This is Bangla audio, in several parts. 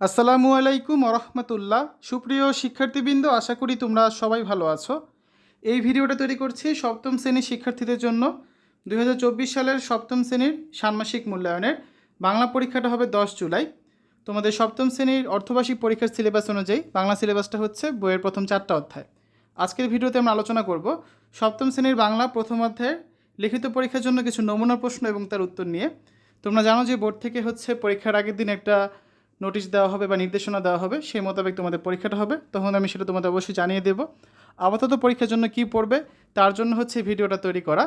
আসসালামু আলাইকুম রহমতুল্লাহ সুপ্রিয় শিক্ষার্থীবৃন্দ, আশা করি তোমরা সবাই ভালো আছো। এই ভিডিওটা তৈরি করছি সপ্তম শ্রেণির শিক্ষার্থীদের জন্য। দু হাজার চব্বিশ সালের সপ্তম শ্রেণির ষান্মাসিক মূল্যায়নের। বাংলা পরীক্ষাটা হবে দশ জুলাই। তোমাদের সপ্তম শ্রেণির অর্থবার্ষিক পরীক্ষার সিলেবাস অনুযায়ী বাংলা সিলেবাসটা হচ্ছে বইয়ের প্রথম চারটা অধ্যায়। আজকের ভিডিওতে আমরা আলোচনা করব সপ্তম শ্রেণির বাংলা প্রথম অধ্যায়ের লিখিত পরীক্ষার জন্য কিছু নমুনা প্রশ্ন এবং তার উত্তর নিয়ে। তোমরা জানো যে বোর্ড থেকে হচ্ছে পরীক্ষার আগের দিন একটা নোটিশ দেওয়া হবে বা নির্দেশনা দেওয়া হবে, সেই মোতাবেক তোমাদের পরীক্ষাটা হবে। তখন আমি সেটা তোমাদের অবশ্যই জানিয়ে দেবো। আপাতত পরীক্ষার জন্য কী পড়বে, তার জন্য হচ্ছে ভিডিওটা তৈরি করা।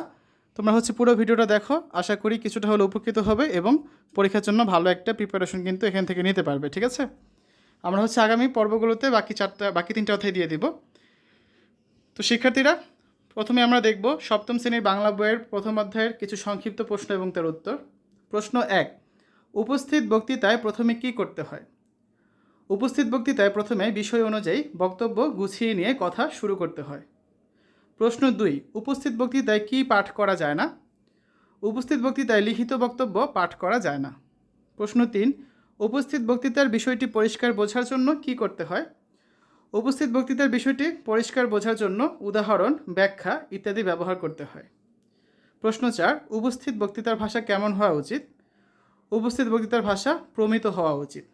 তোমরা হচ্ছে পুরো ভিডিওটা দেখো, আশা করি কিছুটা হলে উপকৃত হবে এবং পরীক্ষার জন্য ভালো একটা প্রিপারেশন কিন্তু এখান থেকে নিতে পারবে, ঠিক আছে? আমরা হচ্ছে আগামী পর্বগুলোতে বাকি চারটা, বাকি তিনটা অধ্যায় দিয়ে দিব। তো শিক্ষার্থীরা, প্রথমে আমরা দেখব সপ্তম শ্রেণির বাংলা বইয়ের প্রথম অধ্যায়ের কিছু সংক্ষিপ্ত প্রশ্ন এবং তার উত্তর। প্রশ্ন এক উপস্থিত বক্তৃতায় প্রথমে কি করতে হয়? উপস্থিত বক্তৃতায় প্রথমে বিষয় অনুযায়ী বক্তব্য গুছিয়ে নিয়ে কথা শুরু করতে হয়। প্রশ্ন দুই, উপস্থিত বক্তৃতায় কি পাঠ করা যায় না? উপস্থিত বক্তৃতায় লিখিত বক্তব্য পাঠ করা যায় না। প্রশ্ন তিন, উপস্থিত বক্তৃতার বিষয়টি পরিষ্কার বোঝার জন্য কি করতে হয়? উপস্থিত বক্তৃতার বিষয়টি পরিষ্কার বোঝার জন্য উদাহরণ, ব্যাখ্যা ইত্যাদি ব্যবহার করতে হয়। প্রশ্ন চার, উপস্থিত বক্তৃতার ভাষা কেমন হওয়া উচিত? উপস্থিত বক্তৃতার ভাষা প্রমিত হওয়া উচিত।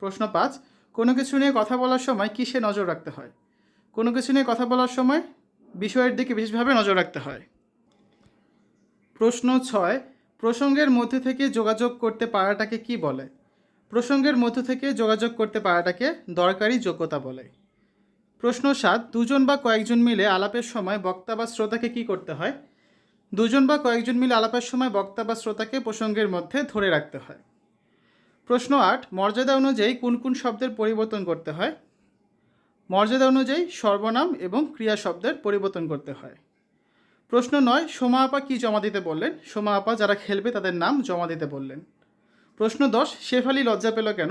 প্রশ্ন পাঁচ, কোনো কিছু নিয়ে কথা বলার সময় কিসে নজর রাখতে হয়? কোনো কিছু নিয়ে কথা বলার সময় বিষয়ের দিকে বিশেষভাবে নজর রাখতে হয়। প্রশ্ন ছয়, প্রসঙ্গের মধ্যে থেকে যোগাযোগ করতে পারাটাকে কি বলে? প্রসঙ্গের মধ্য থেকে যোগাযোগ করতে পারাটাকে দরকারি যোগ্যতা বলে। প্রশ্ন সাত, দুজন বা কয়েকজন মিলে আলাপের সময় বক্তা বা শ্রোতাকে কি করতে হয়? দুজন বা কয়েকজন মিলে আলাপের সময় বক্তা বা শ্রোতাকে প্রসঙ্গের মধ্যে ধরে রাখতে হয়। প্রশ্ন আট, মর্যাদা অনুযায়ী কোন কোন শব্দের পরিবর্তন করতে হয়? মর্যাদা অনুযায়ী সর্বনাম এবং ক্রিয়া শব্দের পরিবর্তন করতে হয়। প্রশ্ন নয়, সোমা আপা কী জমা দিতে বললেন? সোমা আপা যারা খেলবে তাদের নাম জমা দিতে বললেন। প্রশ্ন দশ, শেফালি লজ্জা পেল কেন?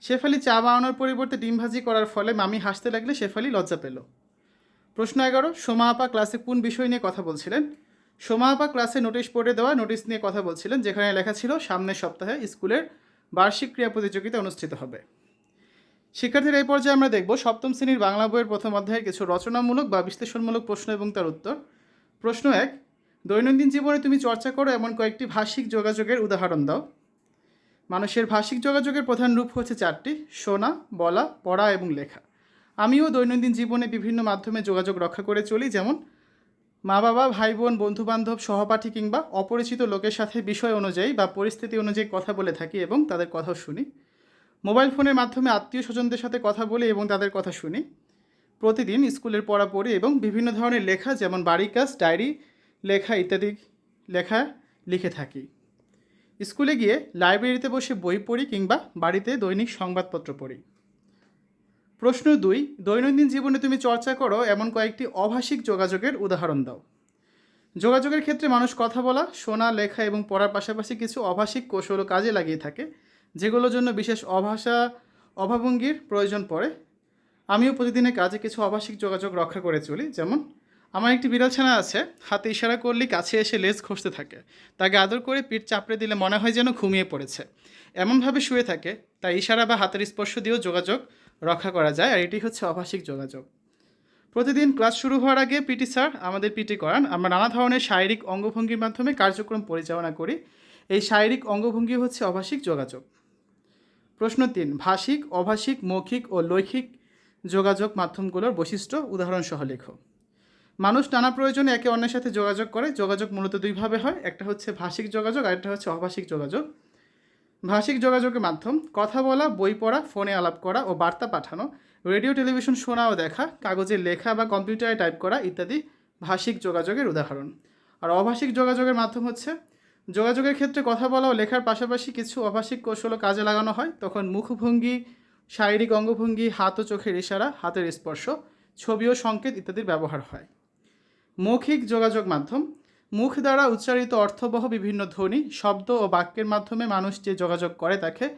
শেফালি চা বানানোর পরিবর্তে ডিম ভাজি করার ফলে মামি হাসতে লাগলে শেফালি লজ্জা পেল। প্রশ্ন এগারো, সোমা আপা ক্লাসে কোন বিষয় নিয়ে কথা বলছিলেন? সোমা আপা ক্লাসে নোটিশ বোর্ডে দেওয়া নোটিশ নিয়ে কথা বলছিলেন, যেখানে লেখা ছিল, সামনের সপ্তাহে স্কুলের বার্ষিক ক্রীড়া প্রতিযোগিতা অনুষ্ঠিত হবে। শিক্ষার্থীর এই পর্যায়ে আমরা দেখব, সপ্তম শ্রেণির বাংলা বইয়ের প্রথম অধ্যায়ের কিছু রচনামূলক বা বিশ্লেষণমূলক প্রশ্ন এবং তার উত্তর। প্রশ্ন এক, দৈনন্দিন জীবনে তুমি চর্চা করো এমন কয়েকটি ভাষিক যোগাযোগের উদাহরণ দাও। মানুষের ভাষিক যোগাযোগের প্রধান রূপ হচ্ছে চারটি, শোনা, বলা, পড়া এবং লেখা। আমিও দৈনন্দিন জীবনে বিভিন্ন মাধ্যমে যোগাযোগ রক্ষা করে চলি, যেমন মা বাবা ভাই বোন বন্ধুবান্ধব, সহপাঠী কিংবা অপরিচিত লোকের সাথে বিষয় অনুযায়ী বা পরিস্থিতি অনুযায়ী কথা বলে থাকি এবং তাদের কথাও শুনি। মোবাইল ফোনের মাধ্যমে আত্মীয় স্বজনদের সাথে কথা বলি এবং তাদের কথা শুনি। প্রতিদিন স্কুলের পড়া পড়ি এবং বিভিন্ন ধরনের লেখা, যেমন বাড়ি কাজ, ডায়েরি, লেখা ইত্যাদি লেখা লিখে থাকি। স্কুলে গিয়ে লাইব্রেরিতে বসে বই পড়ি কিংবা বাড়িতে দৈনিক সংবাদপত্র পড়ি। প্রশ্ন দুই, দৈনন্দিন জীবনে তুমি চর্চা করো এমন কয়েকটি অভাষিক যোগাযোগের উদাহরণ দাও। যোগাযোগের ক্ষেত্রে মানুষ কথা বলা, শোনা, লেখা এবং পড়ার পাশাপাশি কিছু অভাষিক কৌশলও কাজে লাগিয়ে থাকে, যেগুলোর জন্য বিশেষ অভাষা অভাভঙ্গির প্রয়োজন পড়ে। আমিও প্রতিদিনের কাজে কিছু অভাষিক যোগাযোগ রক্ষা করে চলি, যেমন আমার একটি বিড়াল ছানা আছে, হাতে ইশারা করলেই কাছে এসে লেজ খসতে থাকে, তাকে আদর করে পিঠ চাপড়ে দিলে মনে হয় যেন ঘুমিয়ে পড়েছে। এমনভাবে শুয়ে থাকে, তাই ইশারা বা হাতের স্পর্শ দিয়েও যোগাযোগ রক্ষা করা যায়, আর এটি হচ্ছে অভাষিক যোগাযোগ। প্রতিদিন ক্লাস শুরু হওয়ার আগে পিটি স্যার, আমাদের পিটি করান, আমরা নানা ধরনের শারীরিক অঙ্গভঙ্গির মাধ্যমে কার্যক্রম পরিচালনা করি। এই শারীরিক অঙ্গভঙ্গি হচ্ছে অভাষিক যোগাযোগ। প্রশ্ন তিন, ভাষিক অভাষিক মৌখিক ও লৈখিক যোগাযোগ মাধ্যমগুলোর বৈশিষ্ট্য, উদাহরণসহ লেখো। মানুষ নানা প্রয়োজনে একে অন্যের সাথে যোগাযোগ করে। যোগাযোগ মূলত দুইভাবে হয়, একটা হচ্ছে ভাষিক যোগাযোগ আর একটা হচ্ছে অভাষিক যোগাযোগ। ভাষিক যোগাযোগের মাধ্যম, কথা বলা, বই পড়া, ফোনে আলাপ করা ও বার্তা পাঠানো, রেডিও, টেলিভিশন শোনা ও দেখা, কাগজে লেখা বা কম্পিউটারে টাইপ করা ইত্যাদি ভাষিক যোগাযোগের উদাহরণ। আর অভাষিক যোগাযোগের মাধ্যম হচ্ছে, যোগাযোগের ক্ষেত্রে কথা বলা ও লেখার পাশাপাশি কিছু অভাষিক কৌশলও কাজে লাগানো হয়। তখন মুখভঙ্গি, শারীরিক অঙ্গভঙ্গি, হাত ও চোখের ইশারা, হাতের স্পর্শ, ছবি ও সংকেত ইত্যাদির ব্যবহার হয়। মৌখিক যোগাযোগ মাধ্যম মুখ দ্বারা উচ্চারিত অর্থবহ বিভিন্ন ধ্বনি, শব্দ ও বাক্যের মাধ্যমে মানুষ যে যোগাযোগ করে তাকে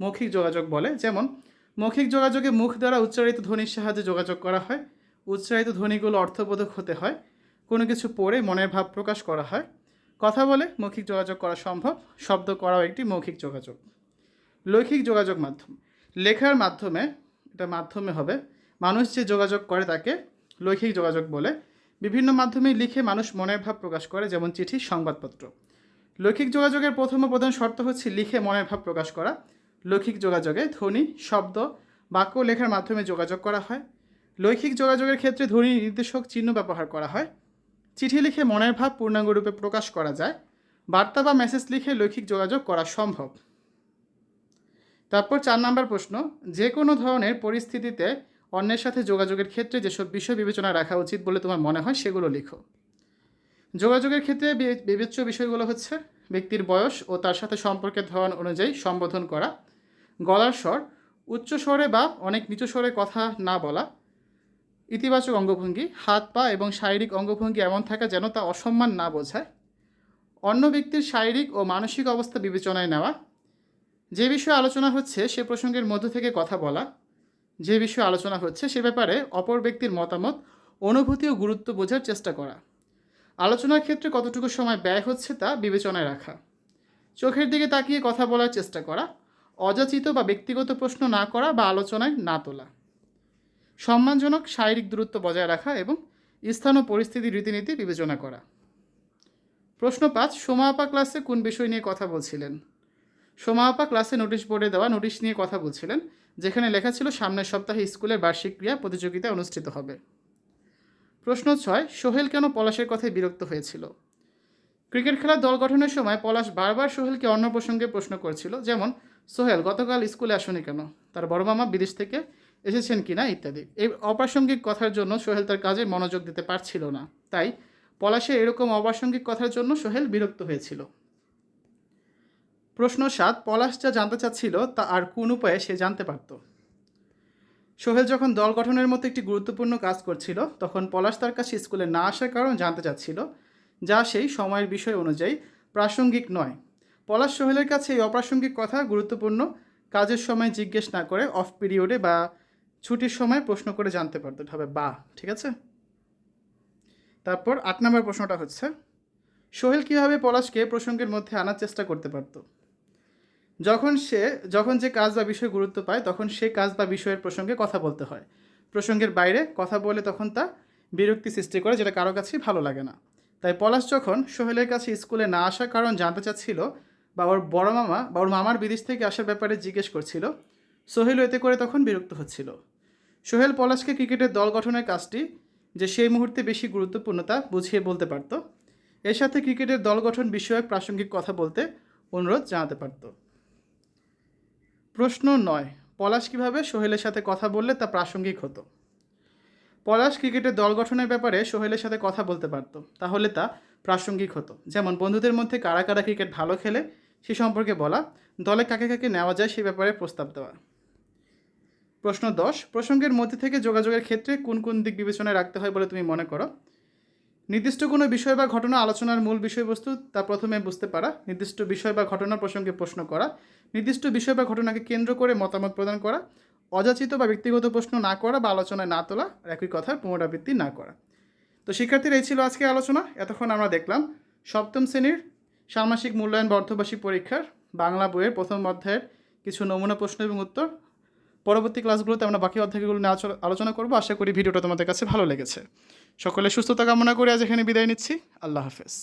মৌখিক যোগাযোগ বলে। যেমন, মৌখিক যোগাযোগে মুখ দ্বারা উচ্চারিত ধ্বনির সাহায্যে যোগাযোগ করা হয়। উচ্চারিত ধ্বনিগুলো অর্থবোধক হতে হয়। কোনো কিছু পড়ে মনের ভাব প্রকাশ করা হয়। কথা বলে মৌখিক যোগাযোগ করা সম্ভব। শব্দ করাও একটি মৌখিক যোগাযোগ। লৈখিক যোগাযোগ মাধ্যম। লেখার মাধ্যমে, এটা মাধ্যমে হবে। মানুষ যে যোগাযোগ করে তাকে লৈখিক যোগাযোগ বলে। বিভিন্ন মাধ্যমে লিখে মানুষ মনের ভাব প্রকাশ করে, যেমন চিঠি, সংবাদপত্র। লৈখিক যোগাযোগের প্রথম প্রধান শর্ত হচ্ছে লিখে মনের ভাব প্রকাশ করা। লৈখিক যোগাযোগে ধ্বনি, শব্দ, বাক্য লেখার মাধ্যমে যোগাযোগ করা হয়। লৈখিক যোগাযোগের ক্ষেত্রে ধ্বনি নির্দেশক চিহ্ন ব্যবহার করা হয়। চিঠি লিখে মনের ভাব পূর্ণাঙ্গ রূপে প্রকাশ করা যায়। বার্তা বা মেসেজ লিখে লৈখিক যোগাযোগ করা সম্ভব। তারপর চার নম্বর প্রশ্ন, যে কোনো ধরনের পরিস্থিতিতে অন্যের সাথে যোগাযোগের ক্ষেত্রে যেসব বিষয় বিবেচনা রাখা উচিত বলে তোমার মনে হয় সেগুলো লিখো। যোগাযোগের ক্ষেত্রে বিবেচ্য বিষয়গুলো হচ্ছে ব্যক্তির বয়স ও তার সাথে সম্পর্কের ধরন অনুযায়ী সম্বোধন করা, গলার স্বর, উচ্চ স্বরে বা অনেক নিচু স্বরে কথা না বলা, ইতিবাচক অঙ্গভঙ্গি, হাত, পা এবং শারীরিক অঙ্গভঙ্গি এমন থাকা যেন তা অসম্মান না বোঝায়, অন্য ব্যক্তির শারীরিক ও মানসিক অবস্থা বিবেচনায় নেওয়া, যে বিষয়ে আলোচনা হচ্ছে সে প্রসঙ্গের মধ্য থেকে কথা বলা যে বিষয়ে আলোচনা হচ্ছে সে ব্যাপারে অপর ব্যক্তির মতামত, অনুভূতি ও গুরুত্ব বোঝার চেষ্টা করা। আলোচনার ক্ষেত্রে কতটুকু সময় ব্যয় হচ্ছে তা বিবেচনায় রাখা। চোখের দিকে তাকিয়ে কথা বলার চেষ্টা করা, অযাচিত বা ব্যক্তিগত প্রশ্ন না করা বা আলোচনায় না তোলা। সম্মানজনক শারীরিক দূরত্ব বজায় রাখা এবং স্থান ও পরিস্থিতি রীতিনীতি বিবেচনা করা। প্রশ্ন পাঁচ সোমা আপা ক্লাসে কোন বিষয় নিয়ে কথা বলছিলেন? সোমা আপা ক্লাসে নোটিশ বোর্ডে দেওয়া নোটিশ নিয়ে কথা বলছিলেন। যেখানে লেখা ছিল সামনের সপ্তাহে স্কুলের বার্ষিক ক্রিয়া প্রতিযোগিতা অনুষ্ঠিত হবে। প্রশ্ন ছয়, সোহেল কেন পলাশের কথায় বিরক্ত হয়েছিল? ক্রিকেট খেলার দল গঠনের সময় পলাশ বারবার সোহেলকে অন্য প্রসঙ্গে প্রশ্ন করছিল, যেমন, সোহেল, গতকাল স্কুলে আসনি কেন? তার বড় মামা বিদেশ থেকে এসেছেন কিনা ইত্যাদি। এই অপ্রাসঙ্গিক কথার জন্য সোহেল তার কাজে মনোযোগ দিতে পারছিল না। তাই পলাশের এরকম অপ্রাসঙ্গিক কথার জন্য সোহেল বিরক্ত হয়েছিল। প্রশ্ন সাত পলাশ যা জানতে চাচ্ছিল, তা আর কোন উপায়ে সে জানতে পারত? সোহেল যখন দল গঠনের মতো একটি গুরুত্বপূর্ণ কাজ করছিল, তখন পলাশ তার কাছে স্কুলে না আসার কারণ জানতে চাচ্ছিল, যা সেই সময়ের বিষয় অনুযায়ী প্রাসঙ্গিক নয়। পলাশ সোহেলের কাছে এই অপ্রাসঙ্গিক কথা গুরুত্বপূর্ণ, কাজের সময় জিজ্ঞেস না করে অফ পিরিয়ডে বা ছুটির সময় প্রশ্ন করে জানতে পারতো। হবে বা, ঠিক আছে? তারপর আট নম্বর প্রশ্নটা হচ্ছে, সোহেল কীভাবে পলাশকে প্রসঙ্গের মধ্যে আনার চেষ্টা করতে পারতো? যখন সে, যখন যে কাজ বা বিষয় গুরুত্ব পায়, তখন সে কাজ বা বিষয়ের প্রসঙ্গে কথা বলতে হয়। প্রসঙ্গের বাইরে কথা বলে তখন তা বিরক্তি সৃষ্টি করে, যেটা কারও কাছেই ভালো লাগে না। তাই পলাশ যখন সোহেলের কাছে স্কুলে না আসার কারণ জানতে চাচ্ছিল বা ওর বড় মামা বা ওর মামার বিদেশ থেকে আসার ব্যাপারে জিজ্ঞেস করছিল, সোহেল এতে করে তখন বিরক্ত হচ্ছিল। সোহেল পলাশকে ক্রিকেটের দল গঠনের কাজটি যে সেই মুহূর্তে বেশি গুরুত্বপূর্ণতা বুঝিয়ে বলতে পারত। এর সাথে ক্রিকেটের দল গঠন বিষয়ক প্রাসঙ্গিক কথা বলতে অনুরোধ জানাতে পারত। প্রশ্ন নয়, পলাশ কীভাবে সোহেলের সাথে কথা বললে তা প্রাসঙ্গিক হতো। পলাশ ক্রিকেটের দল গঠনের ব্যাপারে সোহেলের সাথে কথা বলতে পারতো, তাহলে তা প্রাসঙ্গিক হতো। যেমন বন্ধুদের মধ্যে কারা কারা ক্রিকেট ভালো খেলে, সে সম্পর্কে বলা, দলে কাকে কাকে নেওয়া যায় সে ব্যাপারে প্রস্তাব দেওয়া। প্রশ্ন দশ, প্রসঙ্গের মধ্যে থেকে যোগাযোগের ক্ষেত্রে কোন কোন দিক বিবেচনায় রাখতে হয় বলে তুমি মনে করো? নির্দিষ্ট কোনো বিষয় বা ঘটনা আলোচনার মূল বিষয়বস্তু তা প্রথমে বুঝতে পারা, নির্দিষ্ট বিষয় বা ঘটনা প্রসঙ্গে প্রশ্ন করা, নির্দিষ্ট বিষয় বা ঘটনাকে কেন্দ্র করে মতামত প্রদান করা, অযাচিত বা ব্যক্তিগত প্রশ্ন না করা বা আলোচনায় না তোলা একই কথার পুনরাবৃত্তি না করা। তো শিক্ষার্থীরা এই ছিল আজকে আলোচনা, এতক্ষণ আমরা দেখলাম সপ্তম শ্রেণির ষান্মাসিক মূল্যায়ন বা পরীক্ষার বাংলা বইয়ের প্রথম অধ্যায়ের কিছু নমুনা প্রশ্ন এবং উত্তর। পরবর্তী ক্লাসগুলোতে আমরা বাকি অধ্যায়গুলো নিয়ে আলোচনা করব। আশা করি ভিডিওটা তোমাদের কাছে ভালো লেগেছে। সকলে সুস্থতা কামনা করে আজ এখানে বিদায় নিচ্ছি। আল্লাহ হাফেজ।